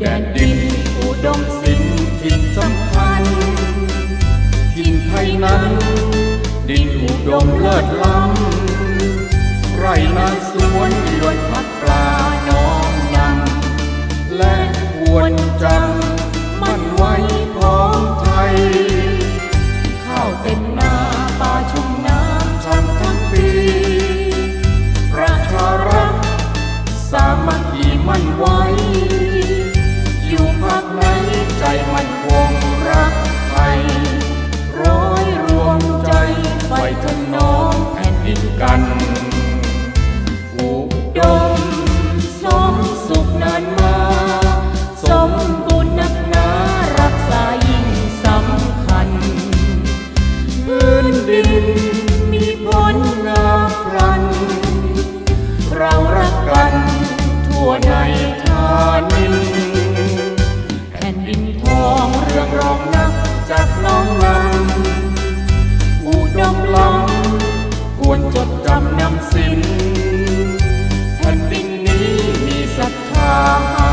แดนดินอุดมสินถิ่นสำคัญ ถิ่นไทยนั้น ดินอุดมเลิศล้ำ ไร่นาสวนลวนผักปลาน้องนำและควรจำมั่นไว้ของไทย ข้าวเต็มนาปลาชุ่มน้ำช้ำทั้งปีประชารักสามัคคีมั่นไว้ ใจมันคงรักไทยร้อยรวมใจไปถนองแผ่นดินกัน รองนักจากน้องลำอุดมล้ำควรจดจำนำสินแผ่นดินนี้มีศรัทธา